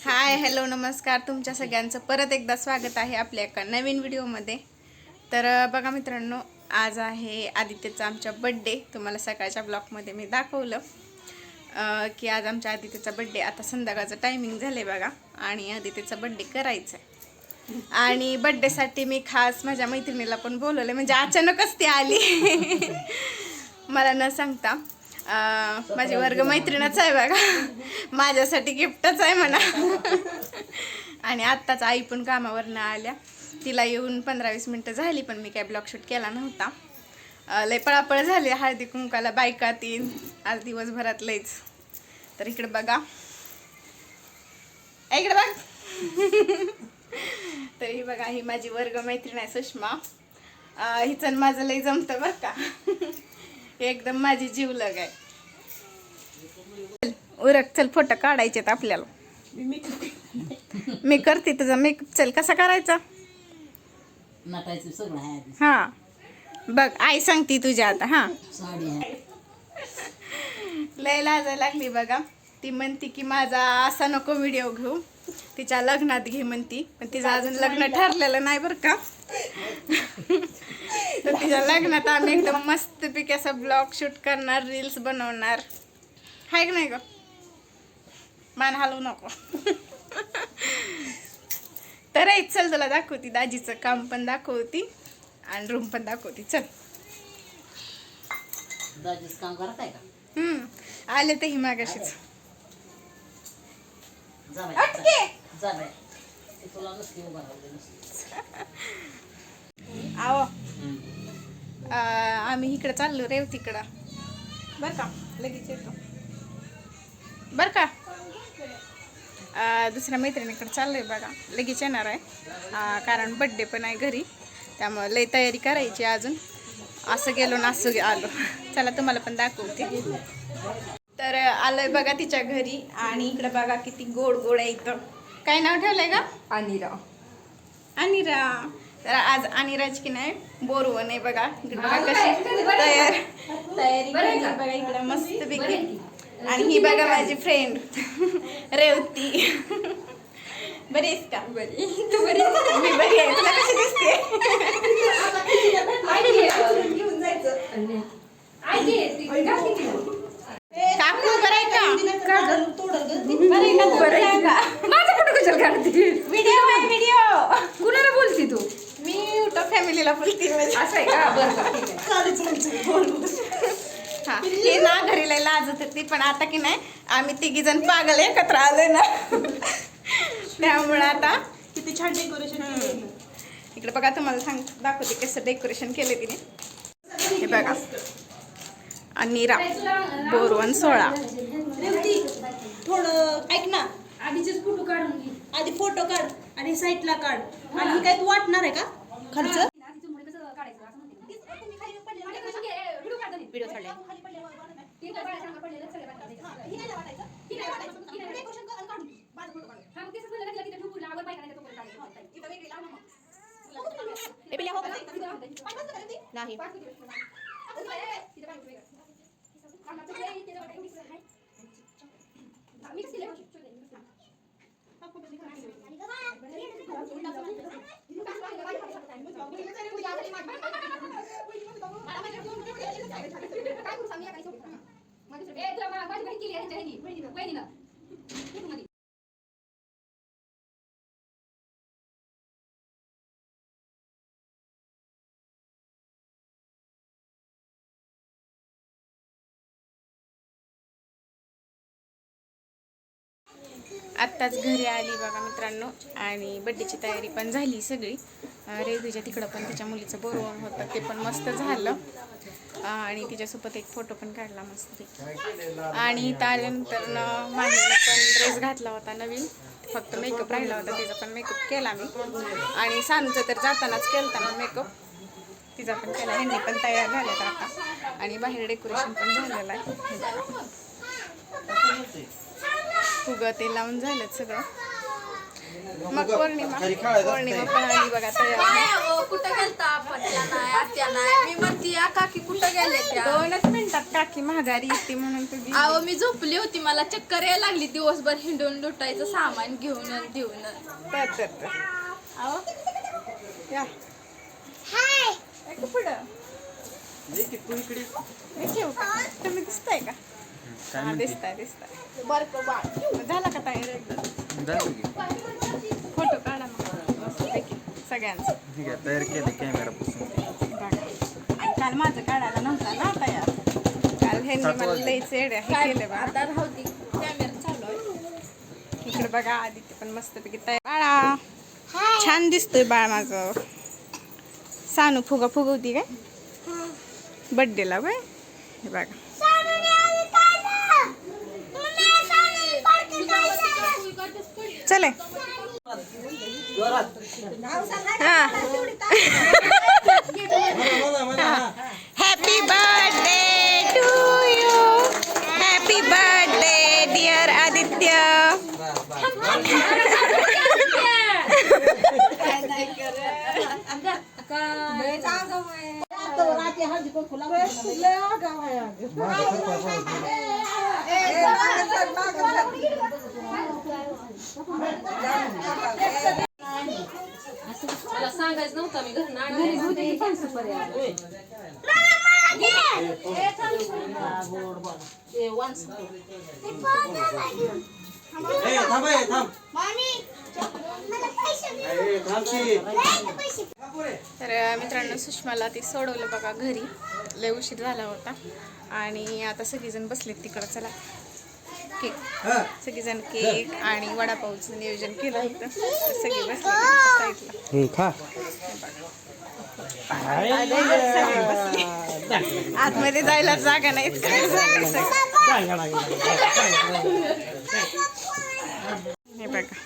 Hi hello नमस्कार. तुमच्या सगळ्यांचं परत एकदा स्वागत आहे आपल्या एका नवीन व्हिडिओमध्ये. तर बघा मित्रांनो आज आहे आदित्यचा आमच्या बड्डे तुम्हाला सकाळच्या ब्लॉगमध्ये मी दाखवलं की आज आमच्या आदित्यचा बड्डे आता संध्याकाळचं टायमिंग झालं आहे बघा आणि आदित्यचा बड्डे करायचा आहे आणि बड्डेसाठी मी खास माझ्या मैत्रिणीला पण बोलवलं म्हणजे अचानकच ती आली. मला न सांगता. माझी वर्ग मैत्रीणच आहे बघा. माझ्यासाठी गिफ्टच आहे म्हणा. आणि आत्ताच आई पण कामावरनं आल्या. तिला येऊन पंधरा वीस मिनटं झाली पण मी काय ब्लॉक शूट केला नव्हता. लय पळापळ झाली. हळदी कुंकाला बायका तीन. आज दिवसभरात लयच. तर इकडे बघा. इकडे बघ. तर ही बघा ही माझी वर्ग मैत्रीण आहे सुषमा. हिचं माझं लय जमतं बरं का. एकदम माझी जीवलग आहे. उरक चल फोटो काढायचेत आपल्याला. मी करते तुझा. मेकअप चल कसा करायचा? हा. बघ आई सांगते तुझ्या आता हा. लय लाजा लागली बघा. ती म्हणती की माझा असा नको व्हिडिओ घेऊ. तिच्या लग्नात घे म्हणती. पण तिचं अजून लग्न ठरलेलं नाही बरं का. तर तिच्या लग्नात आम्ही एकदम मस्तपैकी असा ब्लॉग शूट करणार रील्स बनवणार. हाय का नाही ग? मान हलवू नको. तर ऐक चल तुला दाखवती. दाजीचं काम पण दाखवती आणि रूम पण दाखवती. चल. दाजीच काम करत आहे का? हम्म. आले ते ही मागाशीच. अं, आम्ही इकडं चाललो रेवतीकडं बर का? लगेच येतो. बर का? दुसऱ्या मैत्रिणीकडे चाललोय बघा. लगेच येणार आहे. कारण बड्डे पण आहे घरी. त्यामुळे लई तयारी करायची अजून. असं गेलो ना असं आलो. चला तुम्हाला पण दाखवते. आलोय बघा तिच्या घरी आणि इकडं बघा किती गोड गोड आहे इथं काय नाव ठेवलंय का अनिरा. अनिरा. तर आज अनिराज की नाही बोरवण आहे बघा. इकडे बघा कशी तयार तयारी बघा इकडे मस्त पैकी. आणि ही बघा माझी फ्रेंड रेवती. बरी आहेस का? बरी. तू बरी मी बरी आहे. तुला कशी दिसते काकू बरं आहे का बरं आहे का तू? बरं आहे का माझा फोटो कशाला काढते व्हिडिओ आहे व्हिडिओ कुणाला बोलती तू मी युट्यूब फॅमिलीला बोलते म्हणजे असं आहे का? बरं बरं, ठीक आहे. हा ते ना घरी लय लाजत होती पण आता की नाही आम्ही तिघी जण पागल एकत्र आलोय ना. त्यामुळे आता किती छान डेकोरेशन इकडे बघा तुम्हाला सांग दाखवते कसं डेकोरेशन केले तिने. हे बघा. अनिरा बोरवन सोळा रेवती थोडं ऐक ना. आधीचेच फोटो काढून घे. आधी फोटो काढ आणि साईडला काढ. आणि हे काय तू वाटणार आहे का? खर्च? व्हिडिओ चालले नाही काय तुमचा मी काही सोडू माझी बहीण केली आहे त्यांच्या बहिणीनं आत्ताच घरी आली बघा मित्रांनो. आणि बड्डेची तयारी पण झाली सगळी. अं, तिकडं पण तिच्या मुलीचं बोरवण होतं ते पण मस्त झालं. आणि तिच्यासोबत एक फोटो पण काढला मस्त. आणि त्यानंतर आल्यानंतर पण ड्रेस घातला होता नवीन. फक्त मेकअप राहिला होता तिचा पण मेकअप केला मी. आणि सानूचं तर जातानाच केलं ना मेकअप तिचा पण केला ह्यांनी पण तयार झाल्यात आता. आणि बाहेर डेकोरेशन पण झालेलं आहे. फुगं ते लावून झालं सगळं. मग पौर्णिमा पौर्णिमा पण आली बघा तयार. कुठं गेलता? आपण त्या नाही आत्या नाही. मी म्हणते या काकी कुठं गेले त्या दोनच मिनिटात काकी महागारी येते म्हणून तुझी. अहो मी झोपली होती. मला चक्कर यायला लागली. दिवसभर हिंडून लुटायचं सामान घेऊन आणि देऊन तर तर तर. अहो. या. हाय. पुढं? तुम्ही दिसताय का? हा दिसताय दिसताय. बरं बा झाला का तयार एकदम फोटो काढा मग. मस्तपैकी सगळ्यांचं. तयार केलं कॅमेरा बघा. आणि काल माझं काढायला नव्हता ना तयार काल ह्यांनी मला लई चेड हे केले बा. आता राहू दे कॅमेरा चालू आहे. इकडे बघा आदित्य पण मस्तपैकी तयार. बाळा छान दिसतोय बाळ माझं. सानू फुगा फुगवती काय? बड्डेला बाय हे बघा. चले. Happy birthday to you happy birthday dear Aditya मला सांगायचं नव्हतं मी घरी तर मित्रांनो सुषमाला ती सोडवलं बघा घरी. लय उशीर झाला होता. आणि आता सगळीजण बसलेत तिकडं. चला. केक. सगळीजण केक आणि वडापावचं नियोजन केलं होतं. सगळी बसली. खा. आतमध्ये जायला जागा सगळं. हे बघा.